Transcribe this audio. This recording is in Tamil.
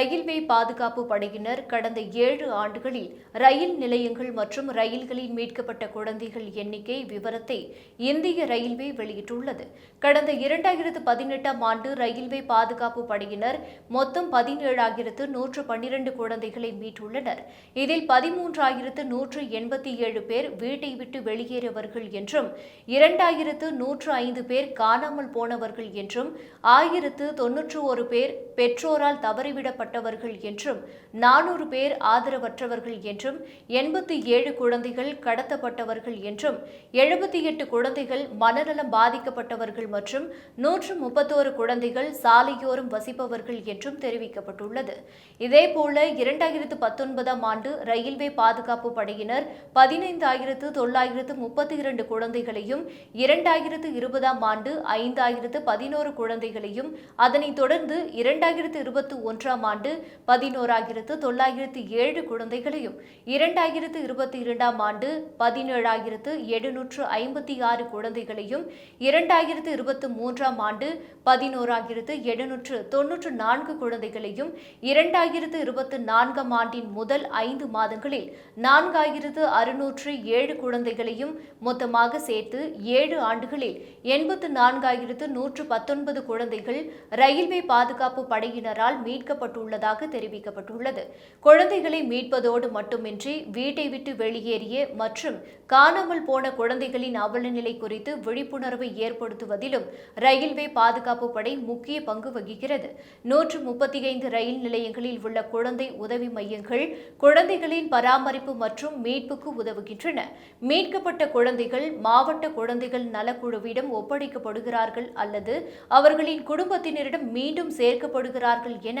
ரயில்வே பாதுகாப்பு படையினர் கடந்த ஏழு ஆண்டுகளில் ரயில் நிலையங்கள் மற்றும் ரயில்களில் மீட்கப்பட்ட குழந்தைகள் எண்ணிக்கை விவரத்தை இந்திய ரயில்வே வெளியிட்டுள்ளது. கடந்த இரண்டாயிரத்து பதினெட்டாம் ஆண்டு ரயில்வே பாதுகாப்பு படையினர் மொத்தம் பதினேழாயிரத்து நூற்று பன்னிரண்டு குழந்தைகளை மீட்டுள்ளனர். இதில் பதிமூன்றாயிரத்து நூற்று எண்பத்தி ஏழு பேர் வீட்டை விட்டு வெளியேறியவர்கள் என்றும் இரண்டாயிரத்து நூற்று ஐந்து பேர் காணாமல் போனவர்கள் என்றும் ஆயிரத்து தொன்னூற்று ஒரு பேர் பெற்றோரால் தவறிவிடப்பட்ட பாதிக்கப்பட்டவர்கள் என்றும் நானூறு பேர் ஆதரவற்றவர்கள் என்றும் எண்பத்தி ஏழு குழந்தைகள் கடத்தப்பட்டவர்கள் என்றும் எழுபத்தி எட்டு குழந்தைகள் மனநலம் பாதிக்கப்பட்டவர்கள் மற்றும் நூற்று முப்பத்தோரு குழந்தைகள் சாலையோரம் வசிப்பவர்கள் என்றும் தெரிவிக்கப்பட்டுள்ளது. இதேபோல இரண்டாயிரத்து பத்தொன்பதாம் ஆண்டு ரயில்வே பாதுகாப்பு படையினர் பதினைந்தாயிரத்து தொள்ளாயிரத்து முப்பத்தி இரண்டு குழந்தைகளையும் இரண்டாயிரத்து இருபதாம் ஆண்டு ஐந்தாயிரத்து பதினோரு குழந்தைகளையும் அதனைத் தொடர்ந்து இரண்டாயிரத்து இருபத்தி ஒன்றாம் ஆண்டு பதினோராயிரத்து தொள்ளாயிரத்து ஏழு குழந்தைகளையும் இரண்டாயிரத்து இருபத்தி இரண்டாம் ஆண்டு பதினேழாயிரத்து எழுநூற்று ஐம்பத்தி ஆறு குழந்தைகளையும் இரண்டாயிரத்து இருபத்தி மூன்றாம் ஆண்டு பதினோராயிரத்து எழுநூற்று தொன்னூற்று நான்கு குழந்தைகளையும் இரண்டாயிரத்து இருபத்தி நான்காம் ஆண்டின் முதல் ஐந்து மாதங்களில் நான்காயிரத்து அறுநூற்று ஏழு குழந்தைகளையும் மொத்தமாக சேர்த்து ஏழு ஆண்டுகளில் எண்பத்து நான்காயிரத்து நூற்று பத்தொன்பது குழந்தைகள் ரயில்வே பாதுகாப்பு படையினரால் உள்ளதாக தெரிவிக்கப்பட்டுள்ளது. குழந்தைகளை மீட்பதோடு மட்டுமின்றி வீட்டை விட்டு வெளியேறிய மற்றும் காணாமல் போன குழந்தைகளின் அவலநிலை குறித்து விழிப்புணர்வை ஏற்படுத்துவதிலும் ரயில்வே பாதுகாப்பு படை முக்கிய பங்கு வகிக்கிறது. நூற்று முப்பத்தி ஐந்து ரயில் நிலையங்களில் உள்ள குழந்தை உதவி மையங்கள் குழந்தைகளின் பராமரிப்பு மற்றும் மீட்புக்கு உதவுகின்றன. மீட்கப்பட்ட குழந்தைகள் மாவட்ட குழந்தைகள் நலக்குழுவிடம் ஒப்படைக்கப்படுகிறார்கள் அல்லது அவர்களின் குடும்பத்தினரிடம் மீண்டும் சேர்க்கப்படுகிறார்கள் என